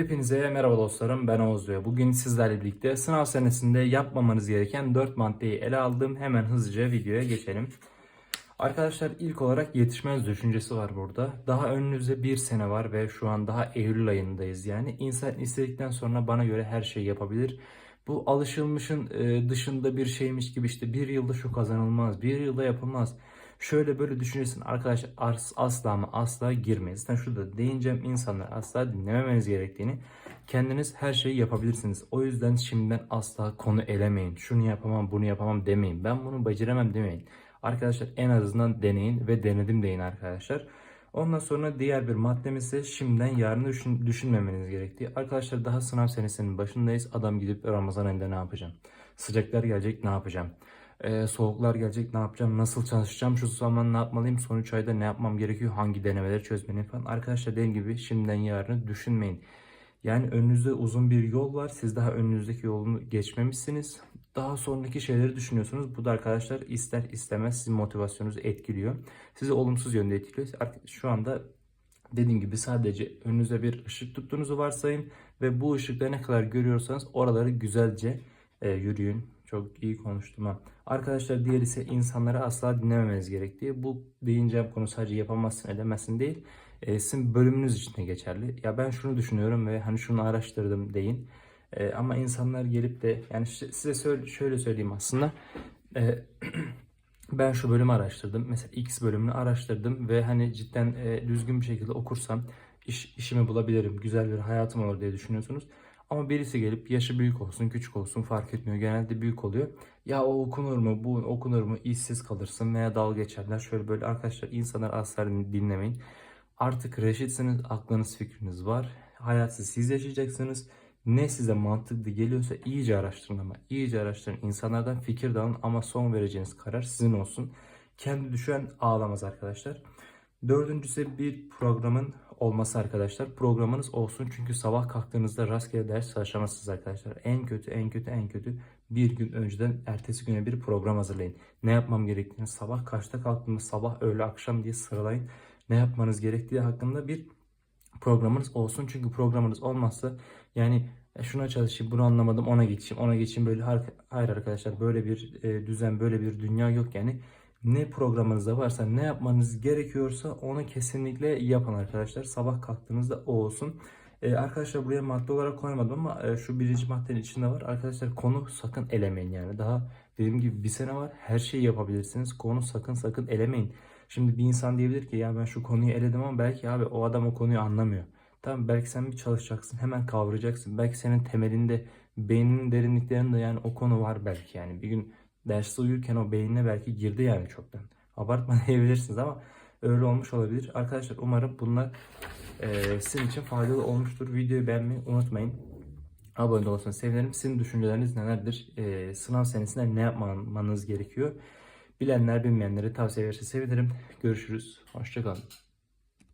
Hepinize merhaba dostlarım ben Oğuz Doğu. Bugün sizlerle birlikte sınav senesinde yapmamanız gereken 4 maddeyi ele aldım. Hemen hızlıca videoya geçelim. Arkadaşlar ilk olarak yetişmez düşüncesi var burada. Daha önünüzde bir sene var ve şu an daha Eylül ayındayız. Yani insan istedikten sonra bana göre her şeyi yapabilir. Bu alışılmışın e, dışında bir şeymiş gibi işte bir yılda şu kazanılmaz, bir yılda yapılmaz. Şöyle böyle düşünürsün arkadaşlar as- asla ama asla girmeyiz. Zaten şurada değineceğim insanlar asla dinlememeniz gerektiğini. Kendiniz her şeyi yapabilirsiniz. O yüzden şimdiden asla konu elemeyin. Şunu yapamam bunu yapamam demeyin. Ben bunu beceremem demeyin. Arkadaşlar en azından deneyin ve denedim deyin arkadaşlar. Ondan sonra diğer bir maddemiz ise şimdiden yarını düşün, düşünmemeniz gerektiği. Arkadaşlar daha sınav senesinin başındayız. Adam gidip Ramazan ayında ne yapacağım? Sıcaklar gelecek ne yapacağım? Ee, soğuklar gelecek ne yapacağım? Nasıl çalışacağım? Şu zaman ne yapmalıyım? Son 3 ayda ne yapmam gerekiyor? Hangi denemeleri çözmeliyim falan. Arkadaşlar dediğim gibi şimdiden yarını düşünmeyin. Yani önünüzde uzun bir yol var. Siz daha önünüzdeki yolunu geçmemişsiniz. Daha sonraki şeyleri düşünüyorsunuz. Bu da arkadaşlar ister istemez sizin motivasyonunuzu etkiliyor. Sizi olumsuz yönde etkiliyor. Şu anda dediğim gibi sadece önünüze bir ışık tuttuğunuzu varsayın. Ve bu ışıkta ne kadar görüyorsanız oraları güzelce e, yürüyün. Çok iyi konuştum ha. Arkadaşlar diğer ise insanları asla dinlememeniz gerektiği. Bu deyince konu sadece yapamazsın edemezsin değil. E, sizin bölümünüz için de geçerli. Ya ben şunu düşünüyorum ve hani şunu araştırdım deyin. E, ama insanlar gelip de yani size söyle, şöyle söyleyeyim aslında. E, ben şu bölümü araştırdım. Mesela X bölümünü araştırdım ve hani cidden e, düzgün bir şekilde okursam iş, işimi bulabilirim. Güzel bir hayatım olur diye düşünüyorsunuz. Ama birisi gelip yaşı büyük olsun, küçük olsun fark etmiyor. Genelde büyük oluyor. Ya o okunur mu, bu okunur mu, işsiz kalırsın veya dalga geçerler. Şöyle böyle arkadaşlar insanlar asla dinlemeyin. Artık reşitsiniz, aklınız fikriniz var. Hayatı siz yaşayacaksınız. Ne size mantıklı geliyorsa iyice araştırın ama. iyice araştırın. İnsanlardan fikir de alın ama son vereceğiniz karar sizin olsun. Kendi düşen ağlamaz arkadaşlar. Dördüncüsü bir programın olması arkadaşlar. Programınız olsun çünkü sabah kalktığınızda rastgele ders çalışamazsınız arkadaşlar. En kötü en kötü en kötü bir gün önceden ertesi güne bir program hazırlayın. Ne yapmam gerektiğini sabah kaçta kalktığımda sabah öğle akşam diye sıralayın. Ne yapmanız gerektiği hakkında bir programınız olsun. Çünkü programınız olmazsa yani e, şuna çalışayım bunu anlamadım ona geçeyim ona geçeyim böyle hayır arkadaşlar böyle bir e, düzen böyle bir dünya yok yani ne programınızda varsa ne yapmanız gerekiyorsa onu kesinlikle yapın arkadaşlar. Sabah kalktığınızda o olsun. E, arkadaşlar buraya madde olarak koymadım ama e, şu birinci maddenin içinde var. Arkadaşlar konu sakın elemeyin yani. Daha dediğim gibi bir sene var. Her şeyi yapabilirsiniz. Konu sakın sakın elemeyin. Şimdi bir insan diyebilir ki ya ben şu konuyu eledim ama belki abi o adam o konuyu anlamıyor. Tamam belki sen bir çalışacaksın hemen kavrayacaksın. Belki senin temelinde beyninin derinliklerinde yani o konu var belki yani. Bir gün derste uyurken o beynine belki girdi yani çoktan. Abartma diyebilirsiniz ama öyle olmuş olabilir. Arkadaşlar umarım bunlar eee, sizin için faydalı olmuştur. Videoyu beğenmeyi unutmayın. Abone olursanız sevinirim. Sizin düşünceleriniz nelerdir? Eee, sınav senesinde ne yapmanız gerekiyor? Bilenler bilmeyenlere tavsiye verirse sevinirim. Görüşürüz. Hoşçakalın.